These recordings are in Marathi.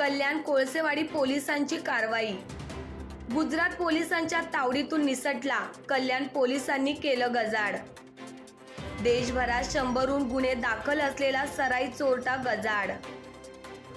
कल्याण कोळसेवाडी पोलिसांची कारवाई. गुजरात पोलिसांच्या तावडीतून निसटला कल्याण पोलिसांनी केलं गजाड. देशभरात शंभरहून गुन्हे दाखल असलेला सराई चोरटा गजाड.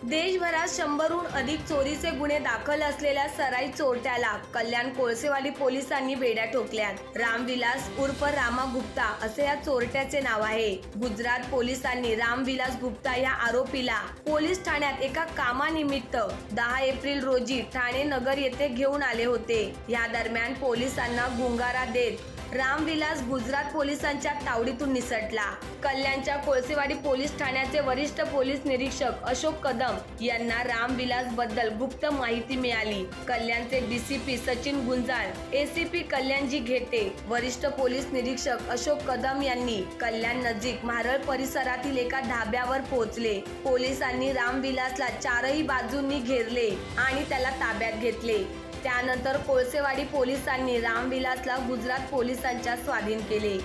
देशभरात शंभरहून अधिक चोरीचे गुन्हे दाखल असलेल्या सराई चोरट्याला कल्याण कोळसेवाडी पोलिसांनी बेड्या ठोकल्यात. रामविलास उर्फ रामा गुप्ता असे या चोरट्याचे नाव आहे. गुजरात पोलिसांनी रामविलास गुप्ता या आरोपीला पोलीस ठाण्यात एका कामानिमित्त दहा एप्रिल रोजी ठाणे नगर येथे घेऊन आले होते. या दरम्यान पोलिसांना गुंगारा देत रामविलास गुजरात पोलिसांच्या तावडीतून निसटला. कल्याणच्या कोळसेवाडी पोलीस ठाण्याचे वरिष्ठ पोलीस निरीक्षक अशोक कदम यांना रामविलासबद्दल गुप्त माहिती मिळाली. कल्याणचे डीसीपी सचिन गुंजाळ एसीपी कल्याणजी घेते वरिष्ठ पोलीस निरीक्षक अशोक कदम यांनी कल्याण नजीक म्हारळ परिसरातील एका ढाब्यावर पोहोचले. पोलिसांनी रामविलासला चारही बाजूंनी घेरले आणि त्याला ताब्यात घेतले. त्यानंतर कोळसेवाडी पोलिसांनी रामविलासला गुजरात पोलिसांच्या स्वाधीन केले.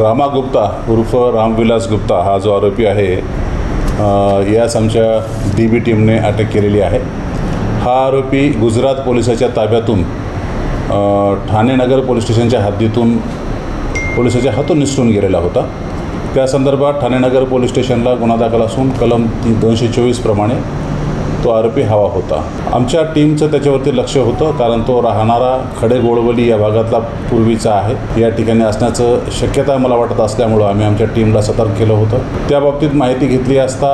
रामा गुप्ता उर्फ रामविलास गुप्ता हा जो आरोपी आहे यास आमच्या डी बी टीमने अटक केलेली आहे. हा आरोपी गुजरात पोलिसाच्या ताब्यातून ठाणे नगर पोलीस स्टेशनच्या हद्दीतून पोलिसाच्या हातून निसटून गेलेला होता. त्या संदर्भात ठाणे नगर पोलीस स्टेशनला गुन्हा दाखल असून कलम ती दोनशे चोवीसप्रमाणे तो आरोपी हवा होता. आमच्या टीमचं त्याच्यावरती लक्ष होतं कारण तो राहणारा खडे गोळवली या भागातला पूर्वीचा आहे. या ठिकाणी असण्याचं शक्यता मला वाटत असल्यामुळं आम्ही आमच्या टीमला सतर्क केलं होतं. त्या बाबतीत माहिती घेतली असता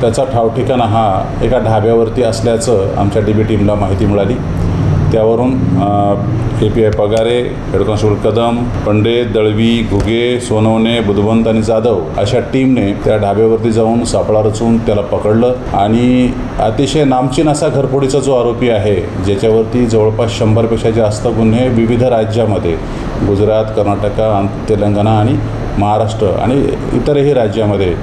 त्याचा ठावठिकाणा हा एका ढाब्यावरती असल्याचं आमच्या डी बी टीमला माहिती मिळाली. त्यावरून A P I Pagare head constable Kadam Pandit Dalvi Ghuge Sonawane Budhwant आणि जाधव अशा टीमने त्या ढाब्यावरती जाऊन सापळा रचून त्याला पकडलं आणि अतिशय नामचीन असा घरफोडीचा जो आरोपी आहे ज्याच्यावरती जवळपास शंभरपेक्षा जास्त गुन्हे विविध राज्यामध्ये गुजरात कर्नाटका तेलंगणा आणि महाराष्ट्र आणि इतरही राज्यामध्ये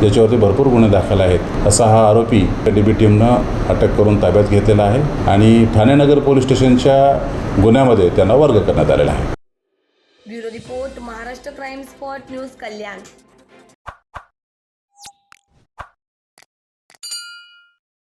ज्याच्यावरती भरपूर गुन्हे दाखल आहेत असा हा आरोपी डी बी टीमनं अटक करून ताब्यात घेतलेला आहे आणि ठाणे नगर पोलीस स्टेशनच्या गुन्ह्यामध्ये त्यांना वर्ग करण्यात आलेला आहे. Bureau report Maharashtra crime spot news Kalyan.